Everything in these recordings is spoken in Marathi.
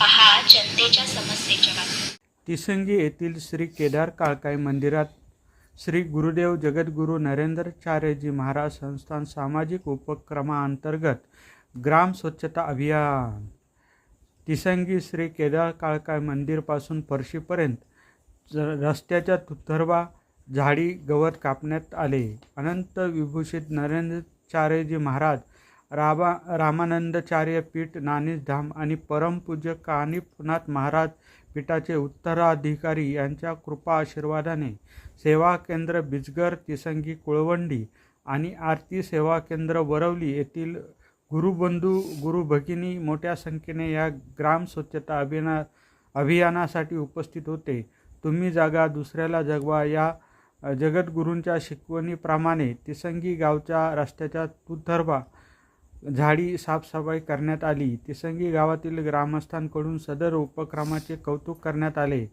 पहा जनतेच्या समस्येच्या बाबतीत. तिसंगी येथील श्री केदार काळकाई मंदिरात श्री गुरुदेव जगद्गुरू नरेंद्रचार्यजी महाराज संस्थान सामाजिक उपक्रमाअंतर्गत ग्राम स्वच्छता अभियान. तिसंगी श्री केदार काळकाई मंदिरपासून फरशीपर्यंत रस्त्याच्या तुथर्वा झाडी गवत कापण्यात आले. अनंत विभूषित नरेंद्रचार्यजी महाराज राबा रामानंदचार्य पीठ नानीस धाम आणि परमपूज्य कानिपनाथ महाराज पीठाचे उत्तराधिकारी यांच्या कृपा आशीर्वादाने सेवा केंद्र बिजगर तिसंगी कुळवंडी आणि आरती सेवा केंद्र वरवली येथील गुरुबंधू गुरु भगिनी मोठ्या संख्येने या ग्राम स्वच्छता अभियाना अभियानासाठी उपस्थित होते. तुम्ही जागा दुसऱ्याला जगवा. या जगद्गुरूंच्या शिकवणीप्रमाणे तिसंगी गावच्या रस्त्याच्या तुथर्भा झाडी साफसफाई करण्यात आली. तिसंगी गावातील ग्रामस्थांकडून सदर उपक्रमाचे कौतुक करण्यात आले.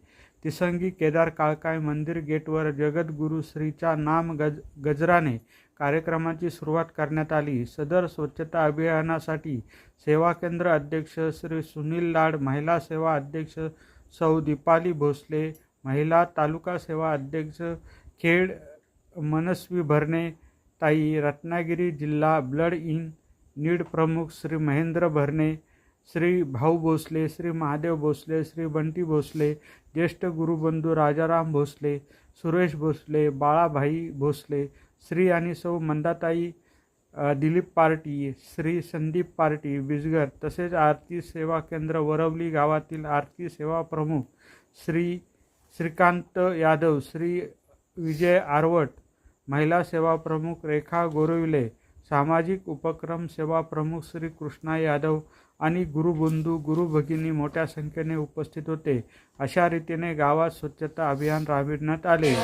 तिसंगी केदार काळकाय मंदिर गेटवर जगद्गुरू श्रीच्या नाम गज गजराने कार्यक्रमाची सुरुवात करण्यात आली. सदर स्वच्छता अभियानासाठी सेवा केंद्र अध्यक्ष श्री सुनील लाड महिला सेवा अध्यक्ष सौ दीपाली भोसले महिला तालुका सेवा अध्यक्ष खेड मनस्वी भरणे ताई रत्नागिरी जिल्हा ब्लड इन नीड प्रमुख श्री महेंद्र भरणे श्री भाऊ भोसले श्री महादेव भोसले श्री बंटी भोसले ज्येष्ठ गुरुबंधू राजाराम भोसले सुरेश भोसले बाळाभाई भोसले श्री आणि सौ मंदाताई दिलीप पार्टी श्री संदीप पार्टी बिजगर तसेच आरती सेवा केंद्र वरवली गावातील आरती सेवा प्रमुख श्री श्रीकांत यादव श्री विजय आरवट महिला सेवा प्रमुख रेखा गोरविले सामाजिक उपक्रम सेवा प्रमुख श्री कृष्णा यादव आणि गुरुबंधू गुरुभगिनी मोठ्या संख्येने उपस्थित होते. अशा रीतीने गावात स्वच्छता अभियान राबविण्यात आले.